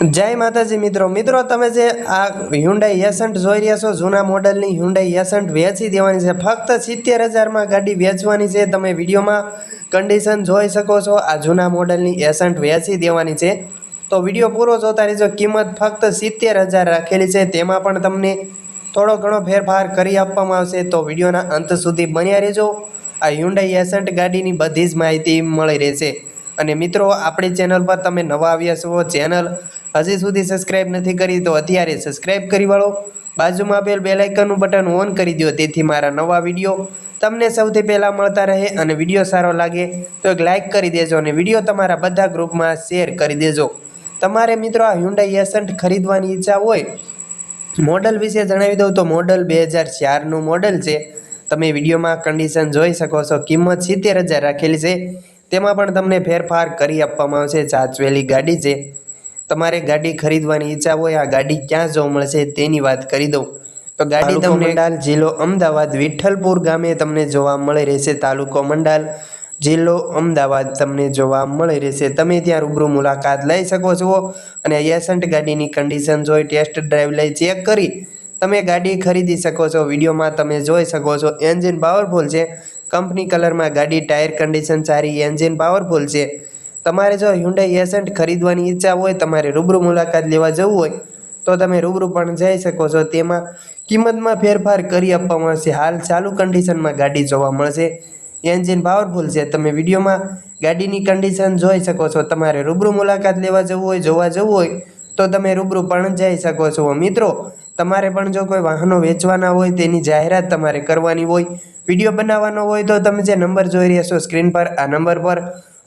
જય માતાજી મિત્રો. મિત્રો, તમે જે આ હ્યુન્ડાઈ એસન્ટ જોઈ રહ્યા છો, જૂના મોડલની હ્યુન્ડાઈ એસન્ટ વેચી દેવાની છે. ફક્ત સિત્તેર હજારમાં ગાડી વેચવાની છે. તમે વિડીયોમાં કન્ડિશન જોઈ શકો છો. આ જૂના મોડલની એસન્ટ વેચી દેવાની છે. તો વીડિયો પૂરો જોતા રહેજો. કિંમત ફક્ત સિત્તેર હજાર રાખેલી છે. તેમાં પણ તમને થોડો ઘણો ફેરફાર કરી આપવામાં આવશે. તો વિડીયોના અંત સુધી બન્યા રહેજો. આ હ્યુન્ડાઈ એસન્ટ ગાડીની બધી જ માહિતી મળી રહેશે. અને મિત્રો, આપણી ચેનલ પર તમે નવા આવ્યા છો, ચેનલ હજી સુધી સબસ્ક્રાઇબ નથી કરી તો અત્યારે સબસ્ક્રાઇબ કરી વાળો. બાજુમાં આપેલ બેલ આઇકનનું બટન ઓન કરી દો તેથી મારા નવા વીડિયો તમને સૌથી પહેલાં મળતા રહે અને વીડિયો સારો લાગે તો એક લાઇક કરી દેજો અને વીડિયો તમારા બધા ગ્રુપમાં શેર કરી દેજો. તમારે મિત્રો આ હ્યુન્ડાઈ એસન્ટ ખરીદવાની ઈચ્છા હોય મોડલ વિશે જણાવી દઉં તો મોડલ બે હજાર ચારનું મોડલ છે. તમે વિડીયોમાં કન્ડિશન જોઈ શકો છો, કિંમત સિત્તેર હજાર રાખેલી છે. તેમાં પણ તમને ફેરફાર કરી આપવામાં આવશે ચાચવેલી ગાડી છે. તમારે ગાડી ખરીદવાની ઈચ્છા હોય આ ગાડી ક્યાં જોવા મળશે તેની વાત કરી દઉં. તો ગાડી તમને મંડાલ જિલ્લો અમદાવાદ વિઠ્ઠલપુર ગામે તમને જોવા મળી રહેશે તાલુકો મંડાલ જિલ્લો અમદાવાદ તમને જોવા મળી રહેશે. તમે ત્યાં રૂબરૂ મુલાકાત લઈ શકો છો અને એસન્ટ ગાડીની કન્ડિશન જોઈ ટેસ્ટ ડ્રાઈવ લઈ ચેક કરી તમે ગાડી ખરીદી શકો છો. વિડીયોમાં તમે જોઈ શકો છો એન્જિન પાવરફુલ છે. કંપની કલરમાં ગાડી ટાયર કન્ડિશન સારી એન્જિન પાવરફુલ છે. તમારે જો હ્યુન્ડાઈ એસન્ટ ખરીદવાની ઈચ્છા હોય, તમારે રૂબરૂ મુલાકાત લેવા જવું હોય, તો તમે રૂબરૂ પણ જઈ શકો છો. તેમાં કિંમતમાં ફેરફાર કરી આપવામાં આવશે. હાલ ચાલુ કન્ડિશનમાં ગાડી જોવા મળશે. એન્જિન પાવરફુલ છે. તમે વિડીયોમાં ગાડીની કન્ડિશન જોઈ શકો છો. તમારે રૂબરૂ મુલાકાત લેવા જવું હોય, જોવા જવું હોય, તો તમે રૂબરૂ પણ જઈ શકો છો. મિત્રો, તમારે પણ જો કોઈ વાહનો વેચવાના હોય, તેની જાહેરાત તમારે કરવાની હોય, વીડિયો બનાવવાનો હોય, તો તમે જે નંબર જોઈ રહ્યા છો સ્ક્રીન પર, આ નંબર પર